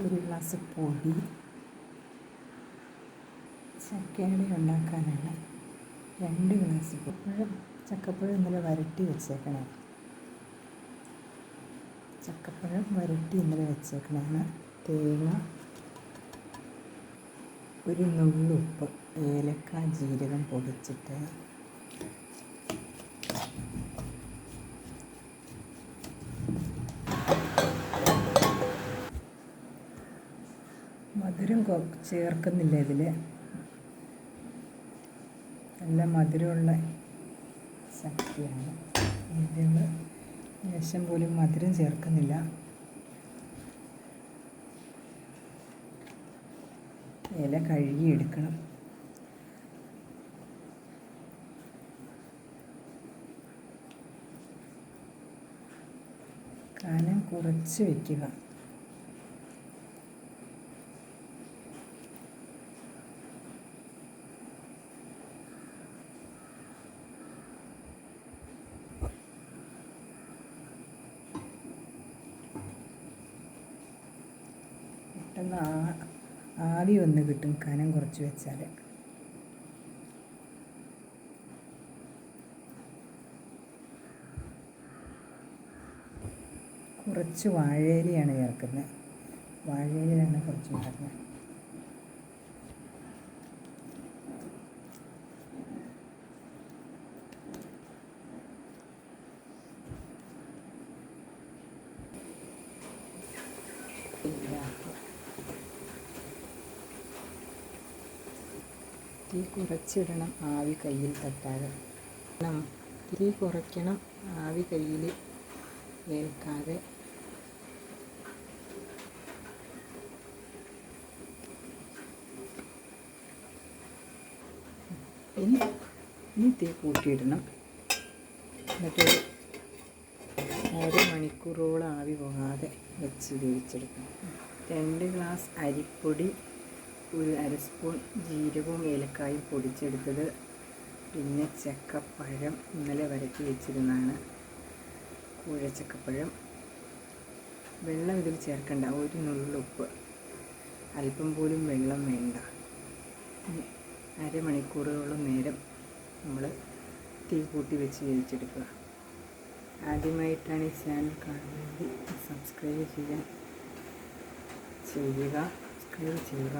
ഒരു ഗ്ലാസ് പൊടി ചക്കയുടെ ഉണ്ടാക്കാനാണ് രണ്ട് ഗ്ലാസ് പഴം ചക്കപ്പഴം ഇന്നലെ വരട്ടി വെച്ചേക്കണം ചക്കപ്പഴം വരട്ടി ഇന്നലെ വെച്ചേക്കണതാണ്. തേങ്ങ ഒരു നുള്ളുപ്പ് ഏലക്ക ജീരകം പൊടിച്ചിട്ട് മധുരം ചേർക്കുന്നില്ല ഇതിൽ നല്ല മധുരമുള്ള ശക്തിയാണ്. ഇതിൽ ലേശം പോലും മധുരം ചേർക്കുന്നില്ല. ഇല കഴുകിയെടുക്കണം. കനം കുറച്ച് വയ്ക്കുക പെട്ടെന്ന് ആ ആവി വന്ന് കിട്ടും കനം കുറച്ച് വെച്ചാൽ കുറച്ച് വാഴയിലയാണ് ചേർക്കുന്നത്. വാഴയിലാണ് കുറച്ച് ചേർക്കുന്നത്. തീ കുറച്ചിടണം ആവി കയ്യിൽ തട്ടാതെ. തീ കുറയ്ക്കണം ആവി കയ്യിൽ ഏൽക്കാതെ. ഇനി ഇനി തീ കൂട്ടിയിടണം. എന്നിട്ട് ഒരു മണിക്കൂറോളം ആവി പോകാതെ വെച്ച് വേവിച്ചെടുക്കണം. രണ്ട് ഗ്ലാസ് അരിപ്പൊടി ഒരു അര സ്പൂൺ ജീരകവും ഏലക്കായും പൊടിച്ചെടുത്തത്. പിന്നെ ചക്കപ്പഴം ഇന്നലെ വരട്ടി വെച്ചിരുന്നതാണ്. കൂഴച്ചക്കപ്പഴം. വെള്ളം ഇതിൽ ചേർക്കണ്ട. ഒരു നുള്ളുപ്പ് അല്പം പോലും വെള്ളം വേണ്ട. അരമണിക്കൂറുകളും നേരം നമ്മൾ തീ കൂട്ടി വെച്ച് വേവിച്ചെടുക്കുക. ആദ്യമായിട്ടാണ് ഈ ചാനൽ കാണുന്നത് സബ്സ്ക്രൈബ് ചെയ്യാൻ ചെയ്യുക സബ്സ്ക്രൈബ് ചെയ്യുക.